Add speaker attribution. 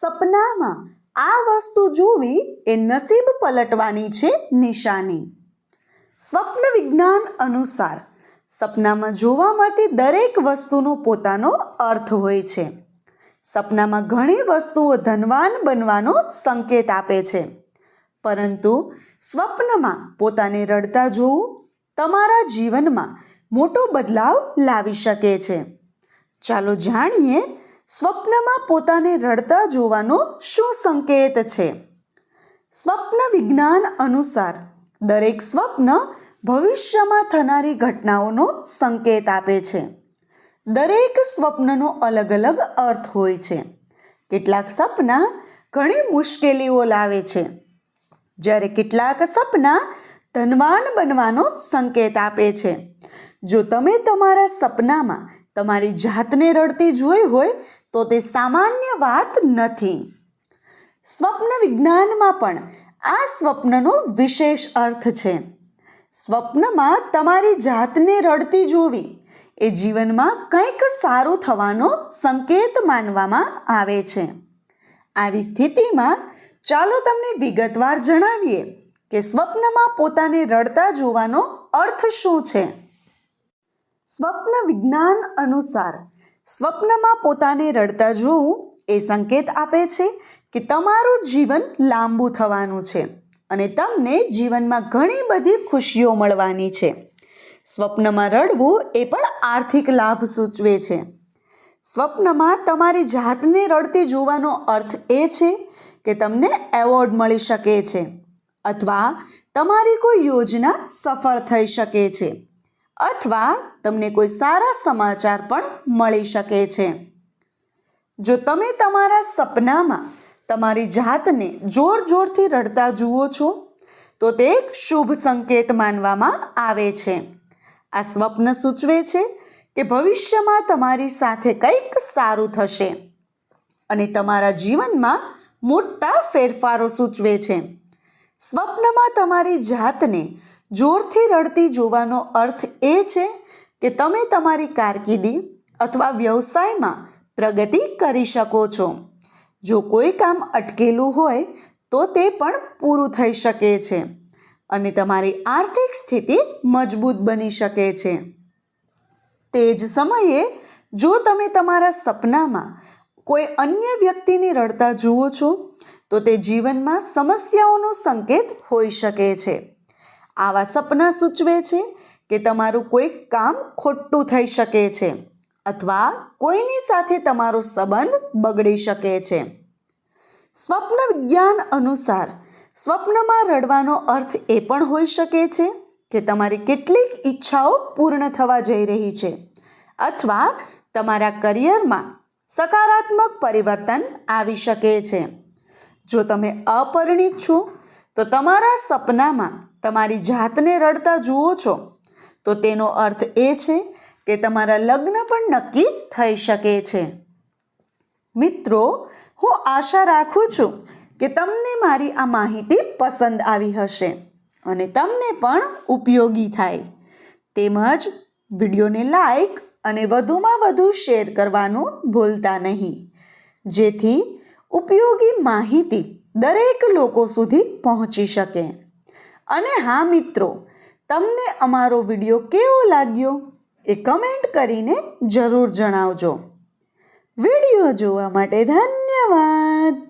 Speaker 1: સપનામાં આ વસ્તુ જોવી એ નસીબ પલટવાની છે નિશાની. સ્વપ્ન વિજ્ઞાન અનુસાર સપનામાં જોવા મળતી દરેક વસ્તુનો પોતાનો અર્થ હોય છે. સપનામાં ઘણી વસ્તુઓ ધનવાન બનવાનો સંકેત આપે છે. પરંતુ સ્વપ્નમાં પોતાને રડતા જોવું તમારા જીવનમાં મોટો બદલાવ લાવી શકે છે. ચાલો જાણીએ સ્વપ્નમાં પોતાને રડતા જોવાનો શું સંકેત છે? સ્વપ્ન વિજ્ઞાન અનુસાર દરેક સ્વપ્ન ભવિષ્યમાં થનારી ઘટનાઓનો સંકેત આપે છે. દરેક સ્વપ્નનો અલગ અલગ અર્થ હોય છે. કેટલાક સપના ઘણી મુશ્કેલીઓ લાવે છે. જ્યારે કેટલાક સપના ધનવાન બનવાનો સંકેત આપે છે. જો તમે તમારા સપનામાં તમારી જાતને રડતી જોઈ હોય તો તે સામાન્ય વાત નથી. સ્વપ્ન વિજ્ઞાનમાં પણ આ સ્વપ્નનો વિશેષ અર્થ છે. સ્વપ્નમાં તમારી જાતને રડતી જોવી એ જીવનમાં કંઈક સારું થવાનો સંકેત માનવામાં આવે છે. આવી સ્થિતિમાં ચાલો તમને વિગતવાર જણાવીએ કે સ્વપ્નમાં પોતાને રડતા જોવાનો અર્થ શું છે. સ્વપ્ન વિજ્ઞાન અનુસાર સ્વપ્નમાં પોતાને રડતા જોવું એ સંકેત આપે છે કે તમારું જીવન લાંબુ થવાનું છે અને તમને જીવનમાં ઘણી બધી ખુશીઓ મળવાની છે. સ્વપ્નમાં રડવું એ પણ આર્થિક લાભ સૂચવે છે. સ્વપ્નમાં તમારી જાતને રડતી જોવાનો અર્થ એ છે કે તમને એવોર્ડ મળી શકે છે અથવા તમારી કોઈ યોજના સફળ થઈ શકે છે. અથવા તમને કોઈ સારા સમાચાર પણ મળી શકે છે. જો તમે તમારા સપનામાં તમારી જાતને જોર જોરથી રડતા જુઓ છો, તો તે એક શુભ સંકેત માનવામાં આવે છે. આ સ્વપ્ન સૂચવે છે કે ભવિષ્યમાં તમારી સાથે કંઈક સારું થશે અને તમારા જીવનમાં મોટા ફેરફારો સૂચવે છે. સ્વપ્નમાં તમારી જાતને જોરથી રડતી જોવાનો અર્થ એ છે કે તમે તમારી કારકિર્દી અથવા વ્યવસાયમાં પ્રગતિ કરી શકો છો. જો કોઈ કામ અટકેલું હોય, તો તે પણ પૂરું થઈ શકે છે અને તમારી આર્થિક સ્થિતિ મજબૂત બની શકે છે. તે જ સમયે, જો તમે તમારા સપનામાં કોઈ અન્ય વ્યક્તિને રડતા જુઓ છો, તો તે જીવનમાં સમસ્યાઓનો સંકેત હોઈ શકે છે. આવા સપના સૂચવે છે કે તમારું કોઈ કામ ખોટું થઈ શકે છે અથવા કોઈની સાથે તમારો સંબંધ બગડી શકે છે. સ્વપ્ન વિજ્ઞાન અનુસાર સ્વપ્નમાં રડવાનો અર્થ એ પણ હોઈ શકે છે કે તમારી કેટલીક ઈચ્છાઓ પૂર્ણ થવા જઈ રહી છે અથવા તમારા કરિયરમાં સકારાત્મક પરિવર્તન આવી શકે છે. જો તમે અપરિણિત છો, તો તમારા સપનામાં તમારી જાતને રડતા જુઓ છો, તો તેનો અર્થ એ છે કે તમારા લગ્ન પણ નક્કી થઈ શકે છે. મિત્રો, હું આશા રાખું છું કે તમને મારી આ માહિતી પસંદ આવી હશે અને તમને પણ ઉપયોગી થાય. તેમજ વિડીયોને લાઈક અને વધુમાં વધુ શેર કરવાનું ભૂલતા નહીં. જેથી ઉપયોગી માહિતી દરેક લોકો સુધી પહોંચી શકે. અને હા મિત્રો, તમને અમારો વીડિયો કેવો લાગ્યો એ કમેન્ટ કરીને જરૂર જણાવજો. વીડિયો જોવા માટે ધન્યવાદ.